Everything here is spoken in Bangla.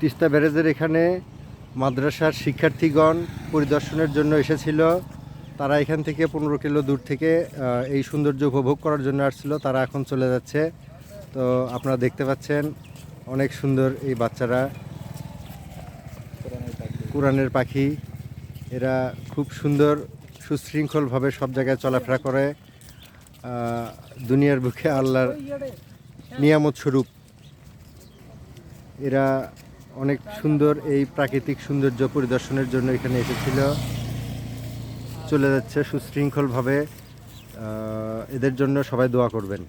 তিস্তা ব্যারেজের এখানে মাদ্রাসার শিক্ষার্থীগণ পরিদর্শনের জন্য এসেছিল। তারা এখান থেকে পনেরো কিলো দূর থেকে এই সৌন্দর্য উপভোগ করার জন্য আসছিল। তারা এখন চলে যাচ্ছে। তো আপনারা দেখতে পাচ্ছেন অনেক সুন্দর এই বাচ্চারা। কোরআনের পাখি। এরা খুব সুন্দর, সুশৃঙ্খলভাবে সব জায়গায় চলাফেরা করে। দুনিয়ার বুকে আল্লাহর নিয়ামত স্বরূপ। এরা অনেক সুন্দর এই প্রাকৃতিক সৌন্দর্য পরিদর্শনের জন্য এখানে এসেছিল। চলে যাচ্ছে সুশৃঙ্খলভাবে। এদের জন্য সবাই দোয়া করবেন।